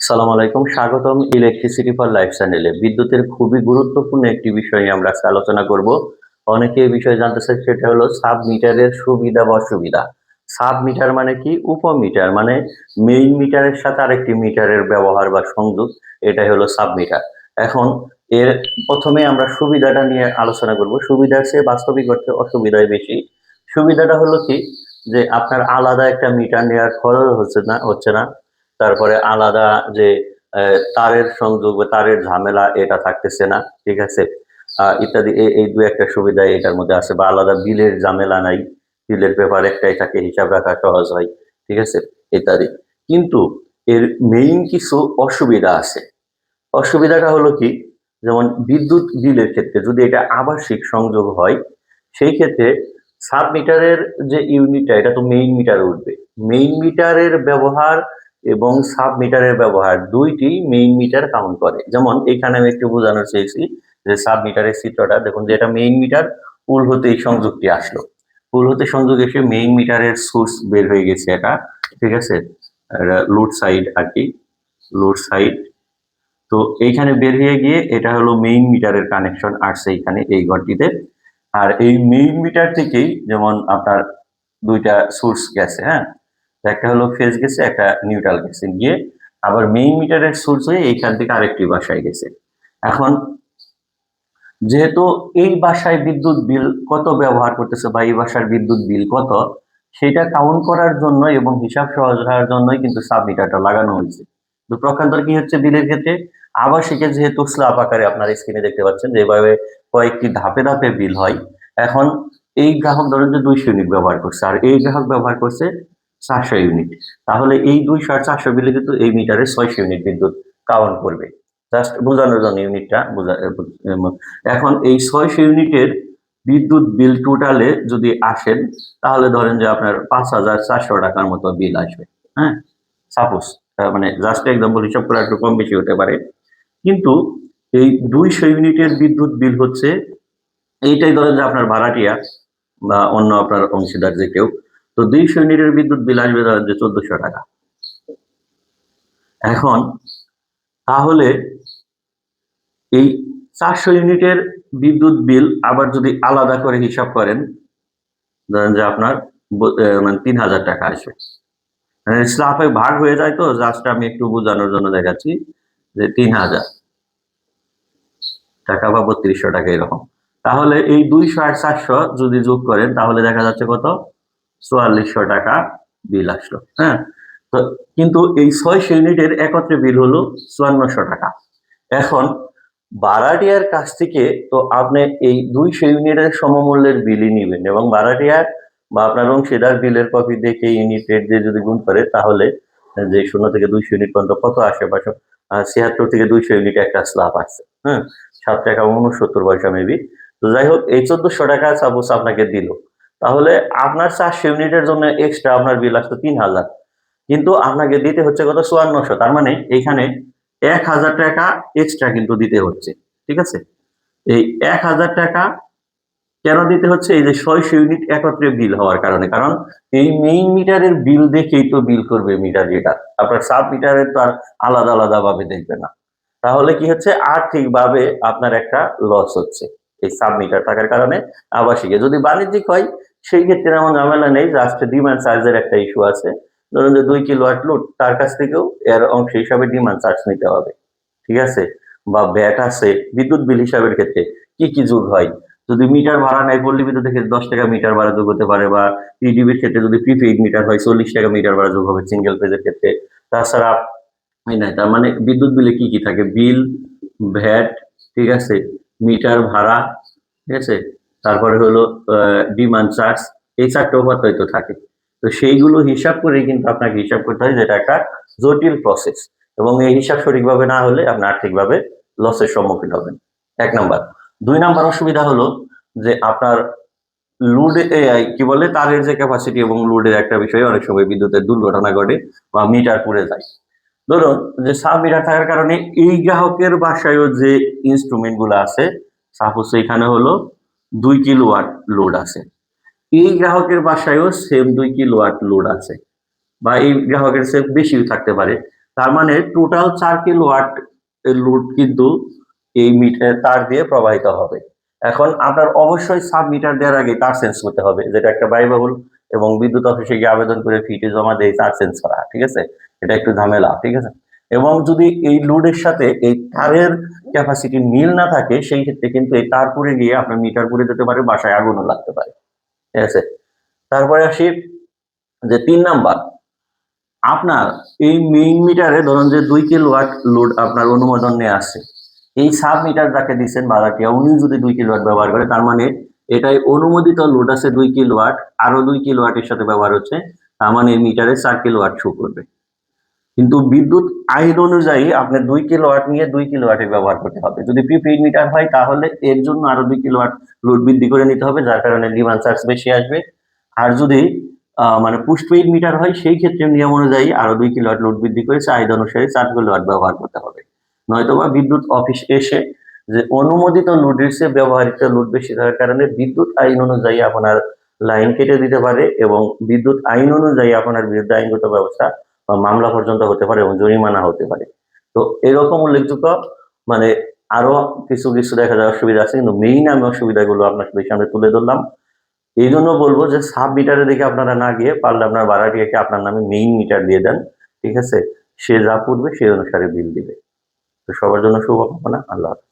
সালাম আলাইকুম, স্বাগতম ইলেকট্রিসিটি ফর লাইফ চ্যানেলে বিদ্যুতের খুবই গুরুত্বপূর্ণ একটি বিষয় নিয়ে আমরা আলোচনা করব। অনেকে এই বিষয়ে জানতে চাই সেটা হলো সাব মিটারের সুবিধা বা অসুবিধা। সাব মিটার মানে কি? উপমিটার মানে মেইন মিটারের সাথে আরেকটি মিটারের ব্যবহার বা সংযোগ, এটাই হলো সাব মিটার এখন এর প্রথমে আমরা সুবিধাটা নিয়ে আলোচনা করব। সুবিধার চেয়ে বাস্তবিক অর্থে অসুবিধাই বেশি। সুবিধাটা হলো কি? যে আপনার আলাদা একটা মিটার নেওয়ার খরচ হচ্ছে না হচ্ছে না। তারপরে আলাদা যে তারের সংযোগ বা তারের ঝামেলা এটা থাকতেছে না, ঠিক আছে? ইত্যাদি এই দু একটা সুবিধা এটার মধ্যে আছে বা আলাদা বিলের ঝামেলা নাই। বিলের পেপার একটাই থাকে, হিসাব রাখা সহজ হয়, ঠিক আছে? ইত্যাদি। কিন্তু এর মেইন কিছু অসুবিধা আছে। অসুবিধাটা হলো কি? যেমন বিদ্যুৎ বিলের ক্ষেত্রে যদি এটা আবাসিক সংযোগ হয়, সেই ক্ষেত্রে সাব মিটারের যে ইউনিটটা এটা তো মেইন মিটারে উঠবে। মেইন মিটারের ব্যবহার এবং সাব মিটারের ব্যবহার দুইটি মেইন মিটার কাউন্ট করে। যেমন, এখানে আমি একটু বোঝানোর চেয়েছি যে সাব মিটারের চিত্রটা, দেখুন যে এটা মেইন মিটার পুল হতে এই সংযোগটি আসলো। পুল হতে সংযোগ এসে মেইন মিটারের সোর্স বের হয়ে গেছে এটা, ঠিক আছে? লোড সাইড আর কি লোড সাইড তো এইখানে বের হয়ে গিয়ে এটা হলো মেইন মিটারের কানেকশন আসছে এইখানে, এই ঘরটিতে। আর এই মেইন মিটার থেকেই যেমন আপনার দুইটা সোর্স গেছে হ্যাঁ? একটা হলো ফেজ গেছে, একটা নিউট্রাল গেছে। গিয়ে আবার মেইন মিটারের সোর্স হয়ে এইখান থেকে আরেকটি বাসায় গেছে। এখন যেহেতু এই বাসায় বিদ্যুৎ বিল কত ব্যবহার করতেছে বা এই বাসার বিদ্যুৎ বিল কত, সেটা কাউন্ট করার জন্য এবং হিসাব সহজ হওয়ার জন্যই কিন্তু সাব মিটারটা লাগানো হয়েছে। তো প্রকান্তর কি হচ্ছে বিলের ক্ষেত্রে? আবাসিকে যেহেতু স্ল্যাব আকারে আপনার স্ক্রিনে দেখতে পাচ্ছেন, যেভাবে কয়েকটি ধাপে ধাপে বিল হয়। এখন এই গ্রাহক ধরেন যে দুইশো ইউনিট ব্যবহার করছে, আর এই গ্রাহক ব্যবহার করছে চারশো ইউনিট তাহলে এই দুইশো চারশো বিলে কিন্তু এই মিটারে ছয়শো ইউনিট বিদ্যুৎ কাউন্ট করবে। জাস্ট বোঝানোর জন্য ইউনিটটা বোঝা এখন এই ছয়শো ইউনিটের বিদ্যুৎ বিল টোটালে যদি আসেন, তাহলে ধরেন যে আপনার পাঁচ হাজার চারশো টাকার মতো বিল আসবে হ্যাঁ? সাপোজ মানে জাস্ট এক্সাম্পল হিসাব করে একটু কম বেশি হতে পারে। কিন্তু এই দুইশো ইউনিটের বিদ্যুৎ বিল হচ্ছে, এইটাই ধরেন যে আপনার ভাড়াটিয়া বা অন্য আপনার অংশীদার যে কেউ তো দুইশো ইউনিটের বিদ্যুৎ বিল আসবে যে চোদ্দশো টাকা। এখন তাহলে এই চারশো ইউনিটের বিদ্যুৎ বিল আবার যদি আলাদা করে হিসাব করেন, ধরেন যে আপনার মানে তিন হাজার টাকা আসবে। মানে স্লাফে ভাগ হয়ে যায় তো, জাস্ট আমি একটু বোঝানোর জন্য দেখাচ্ছি যে তিন হাজার। টাকা বা বত্রিশশো টাকা এরকম। তাহলে এই দুইশো আর চারশো যদি যোগ করেন, তাহলে দেখা যাচ্ছে কত? চুয়াল্লিশশো টাকা বিল আসলো হ্যাঁ? তো কিন্তু এই ছয়শো ইউনিটের একত্রে বিল হলো চুয়ান্নশো টাকা। এখন বারাটিয়ার কাছ থেকে তো আপনি এই দুইশো ইউনিটের সমমূল্যের বিলই নেবেন এবং বারাটিয়ার বা আপনার অংশীদার বিলের কপি দেখে ইউনিট রেট দিয়ে যদি গুণ করে, তাহলে যে শূন্য থেকে দুইশো ইউনিট পর্যন্ত কত আসে বা ছিয়াত্তর থেকে দুইশো ইউনিট একটা স্ল্যাব আসছে হ্যাঁ? সাত টাকা উনসত্তর পয়সা মেবি। তো যাই হোক, এই চোদ্দশো টাকা সাপোজ আপনাকে দিল। তাহলে আপনার চারশো ইউনিটের জন্য এক্সট্রা আপনার বিল আসতো তিন হাজার। কিন্তু আপনাকে দিতে হচ্ছে কত? চুয়ান্নশো। তার মানে এইখানে এক হাজার টাকা এক্সট্রা কিন্তু দিতে হচ্ছে। ঠিক আছে? এই এক হাজার টাকা কেন দিতে হচ্ছে? এই যে ছয়শো ইউনিট একত্রে বিল হওয়ার কারণে। কারণ এই মেইন মিটারের বিল দেখেই তো বিল করবে মিটার যেটা আপনার সাব মিটারের তো আর আলাদা আলাদা ভাবে দেখবে না। তাহলে কি হচ্ছে? আর্থিকভাবে আপনার একটা লস হচ্ছে এই সাব মিটার থাকার কারণে আবাসিকে। যদি বাণিজ্যিক হয় সেই ক্ষেত্রে এমন ঝামেলা নেই জাস্ট ডিমান্ড চার্জের একটা ইস্যু আছে। ধরুন যে দুই কিলো আট লোড তার কাছ থেকেও এর অংশ হিসাবে ডিমান্ড চার্জ নিতে হবে, ঠিক আছে? বা ব্যাট আছে, বিদ্যুৎ বিল হিসাবের ক্ষেত্রে কি কি যোগ হয়? যদি মিটার ভাড়া নেয়, পল্লী বিদ্যুতের ক্ষেত্রে দশ টাকা মিটার ভাড়া যোগ হতে পারে, বা পিডিবির ক্ষেত্রে যদি প্রিপেইড মিটার হয়, চল্লিশ টাকা মিটার ভাড়া যোগ হবে সিঙ্গেল পেজের ক্ষেত্রে। তাছাড়া নাই, তার মানে বিদ্যুৎ বিলে কি কি থাকে? বিল ভ্যাট ঠিক আছে? মিটার ভাড়া, ঠিক আছে? তারপরে হলো ডিমান্ড চার্জ এই চারটে উপাত্তই তো থাকে। তো সেইগুলো হিসাব করে কিন্তু আপনাকে হিসাব করতে হয় যেটা একটা জটিল প্রসেস এবং এই হিসাব সঠিকভাবে না হলে আপনি আর্থিকভাবে লসের সম্মুখীন হবেন। এক নাম্বার। দুই নাম্বার অসুবিধা হলো যে আপনার লোড কি বলে, তারের যে ক্যাপাসিটি এবং লোডের একটা বিষয়, অনেক সময় বিদ্যুতের দুর্ঘটনা ঘটে বা মিটার পুড়ে যায়। ধরুন যে সাব মিটার থাকার কারণে এই গ্রাহকের বাসায়ও যে ইনস্ট্রুমেন্টগুলো আছে সাপোজ এখানে হলো দুই কিলো ওয়াট লোড আছে। এই গ্রাহকের বাসায়ও সেম দুই কিলো ওয়াট লোড আছে বা এই গ্রাহকের সেম বেশিও থাকতে পারে। তার মানে টোটাল চার কিলো ওয়াট লোড কিন্তু এই মিটার তার দিয়ে প্রবাহিত হবে। এখন আপনার অবশ্যই সাব মিটার দেওয়ার আগে তার চেঞ্জ করতে হবে, যেটা একটা ব্যয়বহুল এবং বিদ্যুৎ অফিসে গিয়ে আবেদন করে ফিটে জমা দিয়ে তার চেঞ্জ করা, ঠিক আছে? এটা একটু ঝামেলা, ঠিক আছে? এবং যদি এই লোডের সাথে এই তারের ক্যাপাসিটি মিল না থাকে, সেই ক্ষেত্রে কিন্তু এই তার পুড়ে গিয়ে আপনার মিটার পুড়ে যেতে পারে, বাসায় আগুনও লাগতে পারে। ঠিক আছে? তারপরে আসি যে তিন নাম্বার, আপনার এই মেইন মিটারে ধরুন যে দুই কিলো ওয়াট লোড আপনার অনুমোদন নিয়ে আসছে। এই সাব মিটার যাকে দিচ্ছেন ভাড়াটিয়া উনি যদি দুই কিলো ওয়াট ব্যবহার করে, তার মানে এটাই অনুমোদিত লোড আছে দুই কিলো ওয়াট আরও দুই কিলো ওয়াটের সাথে ব্যবহার হচ্ছে, তার মানে এই মিটারে চার কিলো ওয়াট শো করবে। কিন্তু বিদ্যুৎ আইন অনুযায়ী আপনার দুই কিলো ওয়াট নিয়ে দুই কিলো ওয়াটের ব্যবহার করতে হবে। যদি প্রিপেইড মিটার হয়, তাহলে এর জন্য আরও দুই কিলো ওয়াট লোড বৃদ্ধি করে নিতে হবে, যার কারণে ডিমান্ড চার্জ বেশি আসবে। আর যদি মানে পুস্টপেইড মিটার হয়, সেই ক্ষেত্রে নিয়ম অনুযায়ী আরও দুই কিলো ওয়াট লোড বৃদ্ধি করে চাহিদা অনুসারে চার কিলো ওয়াট ব্যবহার করতে হবে। নয়তোবা বিদ্যুৎ অফিস এসে যে অনুমোদিত লোডের চেয়ে ব্যবহারিত লোড বেশি থাকার কারণে বিদ্যুৎ আইন অনুযায়ী আপনার লাইন কেটে দিতে পারে এবং বিদ্যুৎ আইন অনুযায়ী আপনার বিরুদ্ধে আইনগত ব্যবস্থা মামলা পর্যন্ত হতে পারে এবং জরিমানা হতে পারে। তো এরকম উল্লেখযোগ্য মানে আরও কিছু কিছু দেখা যায় অসুবিধা আছে, কিন্তু মেইন আমি অসুবিধাগুলো আপনাদের সামনে তুলে ধরলাম। এই জন্য বলব যে সাব মিটারের দিকে আপনারা না গিয়ে পারলে আপনার ভাড়াটিয়াকে আপনার নামে মেইন মিটার দিয়ে দেন, ঠিক আছে? সে যা পড়বে সেই অনুসারে বিল দিবে। তো সবার জন্য শুভকামনা, আল্লাহ হাফেজ।